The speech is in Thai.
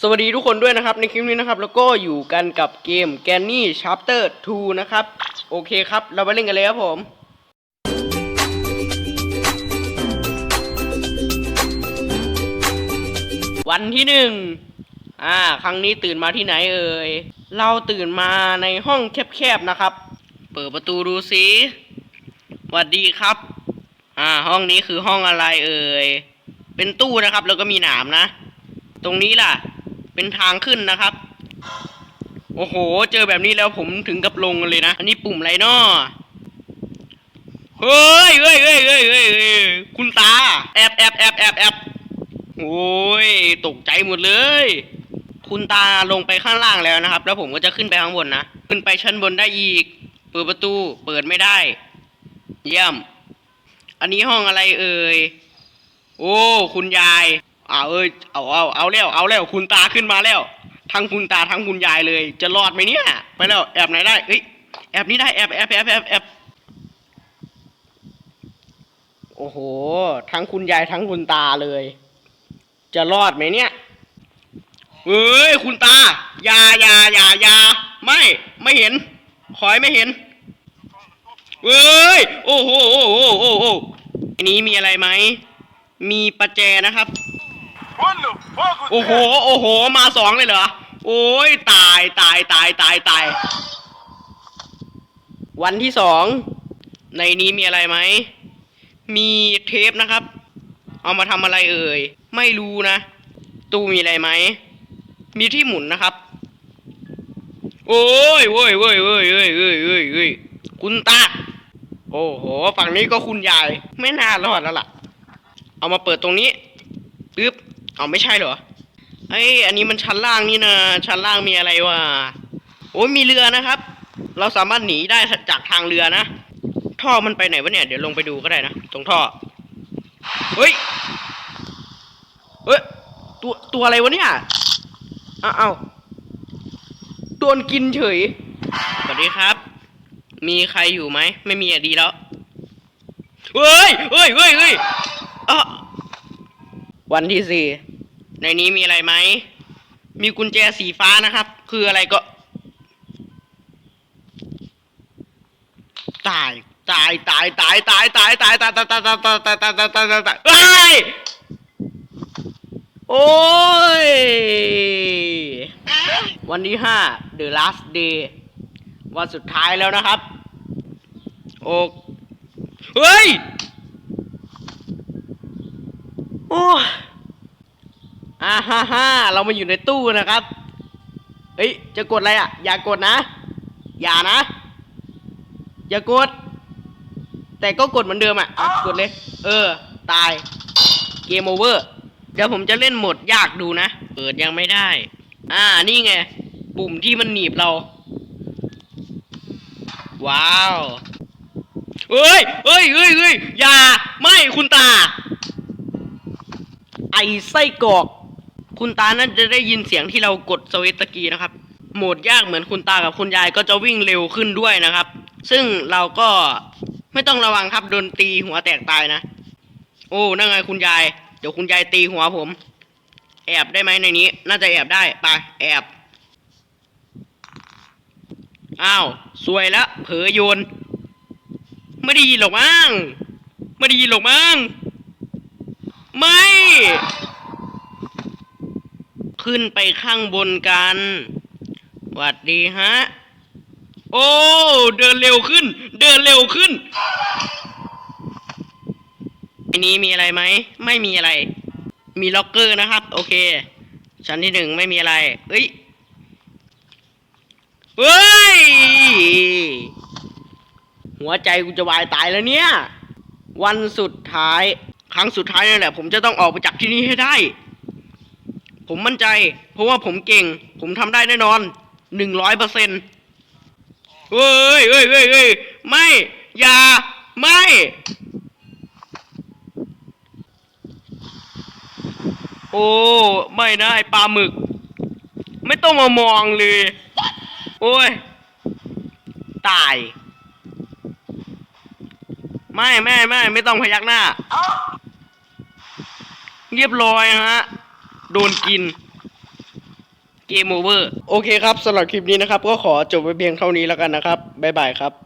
สวัสดีทุกคนด้วยนะครับในคลิปนี้นะครับ แล้วก็อยู่กันกับเกม g a n n y Chapter 2นะครับ โอเคครับ เราไปเล่นกันเลยครับผม วันที่หนึ่งอ่า ครั้งนี้ตื่นมาที่ไหนเอ่ย เราตื่นมาในห้องแคบๆนะครับ เปิดประตูดูสิสวัสดีครับ อ่า ห้องนี้คือห้องอะไรเอ่ย เป็นตู้นะครับ แล้วก็มีหนามนะ ตรงนี้ล่ะ เป็นทางขึ้นนะครับ โอ้โห เจอแบบนี้แล้วผมถึงกับลงเลยนะ อันนี้ปุ่มอะไรนาะเฮ้ยเฮ้ยเฮ้ยเฮ้ยเฮ้ยเฮ้ยคุณตา แอบแอบแอบแอบแอบโอ้ย ตกใจหมดเลย คุณตาลงไปข้างล่างแล้วนะครับ แล้วผมก็จะขึ้นไปข้างบนนะ ขึ้นไปชั้นบนได้อีก เปิดประตู เปิดไม่ได้ เยี่ยม อันนี้ห้องอะไรเอ่ย โอ้ คุณยาย เอาเอ้ยเอาเอาเอาแล้วเอาแล้วคุณตาขึ้นมาแล้ว ทั้งคุณตาทั้งคุณยายเลย จะรอดไหมเนี่ย ไปแล้วแอบไหนได้เอ้ยแอบนี้ได้แอบแอบแอบแอบแอบโอ้โห ทั้งคุณยายทั้งคุณตาเลย จะรอดไหมเนี่ยเอ้ยคุณตาอย่าอย่าอย่าอย่าไม่ไม่เห็น ขอให้ไม่เห็นเอ้ยโอ้โหโอ้โหโอ้โหอันนี้มีอะไรไหมมีประแจนะครับ โอ้โห โอ้โห มาสองเลยเหรอ โอ้ย ตายตายตายตายตาย วันที่สอง ในนี้มีอะไรไหม มีเทปนะครับ เอามาทำอะไรเอ่ย ไม่รู้นะ ตู้มีอะไรไหม มีที่หมุนนะครับ โอ้ยเว้ยเว้ยเว้ยเว้ยเว้ยเว้ยเว้ยคุณตา โอ้โห ฝั่งนี้ก็คุณยาย ไม่น่ารอดแล้วล่ะ เอามาเปิดตรงนี้ปึ๊บ เอาไม่ใช่เหรอไอยอันนี้มันชั้นล่างนี่นะชั้นล่างมีอะไรวะโอ้ยมีเรือนะครับ เราสามารถหนีได้จากทางเรือนะท่อมันไปไหนวะเนี่ยเดี๋ยวลงไปดูก็ได้นะตรงท่อเฮ้ยเฮ้ยตัวตัวอะไรวะเนี่ยอ้าวอ้าวโดนกินเฉยสวัสดีครับ มีใครอยู่ไหมไม่มีอะดีแล้วเฮ้ยเฮ้ยเฮ้ยเฮ้ยอะวันที่สี่ ในนี้มีอะไรไหม มีกุญแจสีฟ้านะครับ คืออะไรก็ ตาย ตาย ตาย ตาย ตาย ตาย ตาย ตาย ตาย ตาย ตาย ตาย ตาย ตาย ตาย ตาย ตาย ตายเฮ้ยโอ้ย วันที่ห้า the last day วันสุดท้ายแล้วนะครับ โอ้เฮ้ย โอ้ อ่าฮ่าฮ่าเรามาอยู่ในตู้นะครับ เฮ้ย จะกดอะไรอะ อย่ากดนะ อย่านะ อย่ากด แต่ก็กดเหมือนเดิมอะอะกดเลย เออ ตาย เกมโอเวอร์ เดี๋ยวผมจะเล่นโหมดยากดูนะ เปิดยังไม่ได้ อ่า นี่ไง ปุ่มที่มันหนีบเรา ว้าวเอ้ยเอ้ยเอ้ยเอ้ยอย่า ไม่คุณตา ไอไส้กรอก คุณตาน่าจะได้ยินเสียงที่เรากดสวิตช์ตะกี้นะครับ โหมดยากเหมือนคุณตากับคุณยายก็จะวิ่งเร็วขึ้นด้วยนะครับ ซึ่งเราก็ไม่ต้องระวังครับโดนตีหัวแตกตายนะ โอ้นั่นไงคุณยาย เดี๋ยวคุณยายตีหัวผม แอบได้ไหมในนี้ น่าจะแอบได้ไปแอบอ้าวสวยแล้วเผลอโยน ไม่ได้ยินหรอกมั้งไม่ได้ยินหรอกมั้งไม่ ขึ้นไปข้างบนกันหวัดดีฮะ โอ้ เดินเร็วขึ้น เดินเร็วขึ้นอันนี้มีอะไรไหม ไม่มีอะไร มีล็อกเกอร์นะครับ โอเค ชั้นที่หนึ่งไม่มีอะไร เอ้ยเฮ้ย หัวใจกูจะวายตายแล้วเนี่ย วันสุดท้าย ครั้งสุดท้ายนั่นแหละ ผมจะต้องออกไปจากที่นี่ให้ได้ ผมมั่นใจ เพราะว่าผมเก่ง ผมทำได้แน่นอนหนึ่งร้อยเปอร์เซ็นต์เฮ้ยเฮ้ยเฮ้ยเฮ้ยไม่ อย่า ไม่ โอ้ ไม่นะ ไอปลาหมึก ไม่ต้องมามองเลย โอ้ย ตาย ไม่ไม่ไม่ไม่ต้องพยักหน้า เรียบร้อยฮะ โดนกิน เกมโอเวอร์ โอเคครับสำหรับคลิปนี้นะครับ ก็ขอจบไปเพียงเท่านี้แล้วกันนะครับ บ๊ายบายครับ